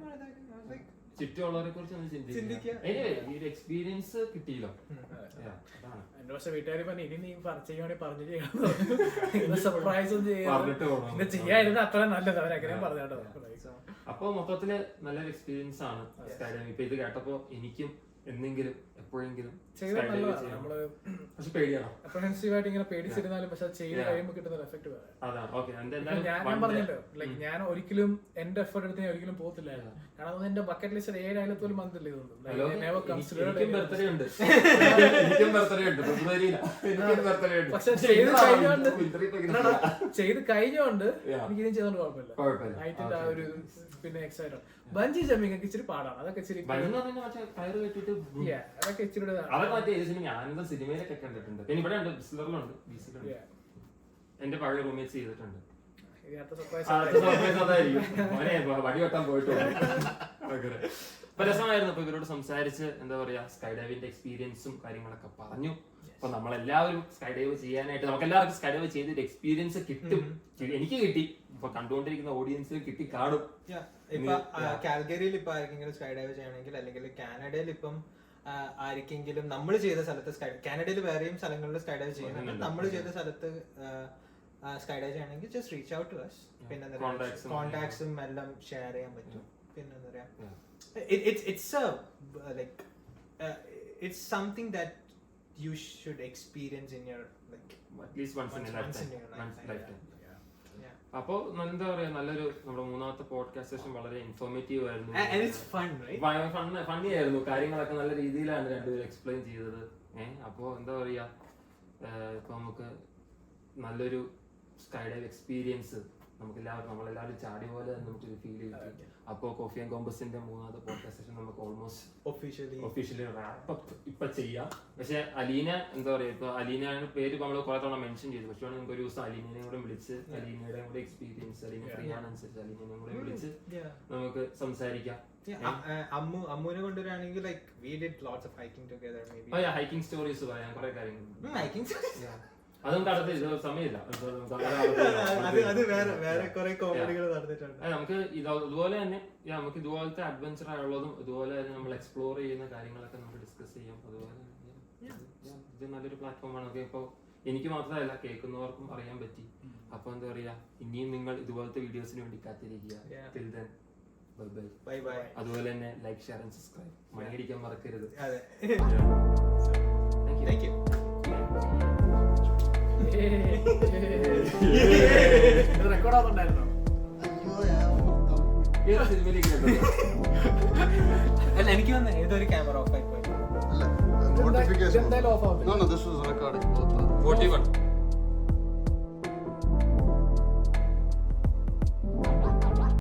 ചുറ്റുമുള്ളവരെ കുറിച്ച് ഒന്ന് ചിന്തിക്കുക. ഈ ഒരു എക്സ്പീരിയൻസ് കിട്ടിയില്ല. അതാണ്. എന്റെ പക്ഷെ വീട്ടുകാർ പറഞ്ഞു ഇനി നീ ചെയ്യുവാണെങ്കിൽ പറഞ്ഞു ചെയ്യണം സർപ്രൈസ് ഒന്നും ചെയ്യാതിരുന്ന അത്ര നല്ലത്. അവരങ്ങനെ പറഞ്ഞോ അപ്പൊ മൊത്തത്തിൽ നല്ലൊരു എക്സ്പീരിയൻസ് ആണ്. ഇപ്പൊ ഇത് കേട്ടപ്പോ എനിക്കും എന്തെങ്കിലും എപ്പോഴെങ്കിലും പക്ഷെ പേടിയാണോ? അപ്രഹെൻസീവ് ഇങ്ങനെ പേടിച്ചിരുന്നാലും പക്ഷെ ചെയ്ത് കഴിയുമ്പോൾ കിട്ടുന്ന എഫക്ട് വേറെ. ഞാൻ പറഞ്ഞല്ലോ ലൈക്ക് ഞാൻ ഒരിക്കലും എന്റെ എഫർട്ട് എടുത്ത് ഞാൻ ഒരിക്കലും പോകത്തില്ലായിരുന്നു. കാരണം അത് എന്റെ ബക്കറ്റ് ലിസ്റ്റ് ഏഴായാലും പോലും മന്തില്ല ഇതൊന്നും പക്ഷെ ചെയ്ത് കഴിഞ്ഞോണ്ട് ചെയ്ത് കഴിഞ്ഞോണ്ട് Yeah. എനിക്ക് ഇനി ചെയ്തോണ്ട് കുഴപ്പമില്ല. ഹൈറ്റിന്റെ ആ. ഒരു പിന്നെ എക്സൈറ്റ് ബഞ്ചി ഒക്കെ ഇച്ചിരി പാടാണ്. അതൊക്കെ ഇച്ചിരി അതൊക്കെ ഇച്ചിരി അതൊക്കെ മറ്റേ ഏത് സിനിമ ഞാനെന്താ സിനിമയിലൊക്കെ കണ്ടിട്ടുണ്ട്. പിന്നെ ഇവിടെ ഉണ്ട്. ബിസിലറിലുണ്ട് ബിസിലുണ്ട് എന്റെ പഴയ റൂംമേറ്റ്സ് ചെയ്തിട്ടുണ്ട്. വടി വെട്ടാൻ അങ്ങനെ. അപ്പൊ രസമായിരുന്നു. അപ്പൊ ഇവരോട് സംസാരിച്ച് എന്താ പറയാ സ്കൈ ഡൈവിന്റെ എക്സ്പീരിയൻസും കാര്യങ്ങളൊക്കെ പറഞ്ഞു. അപ്പൊ നമ്മളെല്ലാവരും സ്കൈ ഡൈവ് ചെയ്യാനായിട്ട് നമുക്ക് എല്ലാവർക്കും സ്കൈ ഡൈവ് ചെയ്തിട്ട് എക്സ്പീരിയൻസ് കിട്ടും. എനിക്ക് കിട്ടി. ഇപ്പൊ കണ്ടുകൊണ്ടിരിക്കുന്ന ഓഡിയൻസിന് കിട്ടി കാണും. ഇപ്പൊ കാൽഗരിയിൽ ഇപ്പൊ ആർക്കെങ്കിലും സ്കൈ ഡൈവ് ചെയ്യണമെങ്കിൽ അല്ലെങ്കിൽ കാനഡയിൽ ഇപ്പം ആർക്കെങ്കിലും നമ്മൾ ചെയ്ത സ്ഥലത്ത് സ്കൈ കാനഡയിൽ വേറെയും സ്ഥലങ്ങളിൽ സ്കൈ ഡൈവ് ചെയ്യുന്നുണ്ട് നമ്മൾ ചെയ്ത സ്ഥലത്ത് സ്കൈ ഡൈവ് ചെയ്യണമെങ്കിൽ just reach out to us പിന്നെ കോൺടാക്ട്സും എല്ലാം ഷെയർ ചെയ്യാൻ പറ്റും. പിന്നെ എന്താ പറയാ it's it's like it's something that you should experience in your like at least once in your life അപ്പോ എന്താ പറയാ നല്ലൊരു നമ്മുടെ മൂന്നാമത്തെ പോഡ്കാസ്റ്റ് സെഷൻ വളരെ ഇൻഫോർമേറ്റീവ് ആയിരുന്നു. ഫണ്ണി ആയിരുന്നു. കാര്യങ്ങളൊക്കെ നല്ല രീതിയിലാണ് രണ്ടുപേരും എക്സ്പ്ലെയിൻ ചെയ്തത്. ഏഹ് അപ്പോ എന്താ പറയാ ഇപ്പൊ നമുക്ക് നല്ലൊരു സ്കൈ ഡൈവ് എക്സ്പീരിയൻസ് നമുക്ക് എല്ലാവരും നമ്മളെല്ലാവരും ചാടി പോലെ തന്നെ നമുക്ക് ഫീൽ ചെയ്തു അപ്പോ കോഫി ആൻഡ് കോമ്പസിന്റെ മൂന്നാമത്തെ പോഡ്കാസ്റ്റ് സെഷൻ നമുക്ക് ഓൾമോസ്റ്റ് ഒഫീഷ്യലി ഒഫീഷ്യലി റാപ്പ് ഇപ്പൊ ചെയ്യാം. പക്ഷെ അലീന എന്താ പറയാ ഇപ്പൊ അലീനയുടെ പേര് നമ്മൾ കുറെ തവണ മെൻഷൻ ചെയ്തു. പക്ഷേ നമുക്ക് ഒരു ദിവസം അലീനയെ കൂടെ വിളിച്ച് അലീനയുടെ കൂടെ എക്സ്പീരിയൻസ് അലീന ഫ്രീ ആണനുസരിച്ച് അലീനയെ കൂടെ വിളിച്ച് നമുക്ക് സംസാരിക്കാം. അമ്മു അമ്മുവിനെ കൊണ്ടുവരാണെങ്കിൽ like we did lots of hiking together maybe hiking stories പറയാം കുറെ കാര്യങ്ങൾ ഹൈക്കിംഗ് Yeah. അതുകൊണ്ട് അടുത്ത ഇത് സമയമില്ല. അത് നമുക്ക് (laughs) ഇതുപോലെ അത് അത് വേറെ വേറെ കുറെ കോമഡികൾ നടന്നിട്ടുണ്ട്. നമുക്ക് ഇതുപോലെ തന്നെ നമുക്ക് ഇതുപോലത്തെ അഡ്വഞ്ചർ ആയുള്ളതും ഇതുപോലെ തന്നെ നമ്മൾ എക്സ്പ്ലോർ ചെയ്യുന്ന കാര്യങ്ങളൊക്കെ നമുക്ക് ഡിസ്കസ് ചെയ്യാം. അതുപോലെ ഇത് നല്ലൊരു പ്ലാറ്റ്ഫോമാണ് ഒക്കെ ഇപ്പോൾ എനിക്ക് മാത്രമല്ല കേൾക്കുന്നവർക്കും അറിയാൻ പറ്റി. അപ്പൊ എന്താ പറയാ ഇനിയും നിങ്ങൾ ഇതുപോലത്തെ വീഡിയോസിന് വേണ്ടി കാത്തിരിക്കുക. Yeah. Till then bye bye bye bye അതുപോലെ തന്നെ ലൈക്ക് ഷെയർ ആൻഡ് സബ്സ്ക്രൈബ് മണിയടിക്കാൻ മറക്കരുത്. അതെ. താങ്ക് യു (laughs) റെക്കോർഡാവുന്നുണ്ടായിരുന്നോ അല്ല എനിക്ക് വന്ന ഏതൊരു ക്യാമറ ഓഫ് ആയി പോയി. നോട്ടിഫിക്കേഷൻ ഓഫ് ആവും ദിസ് വാസ് റെക്കോർഡിംഗ് 41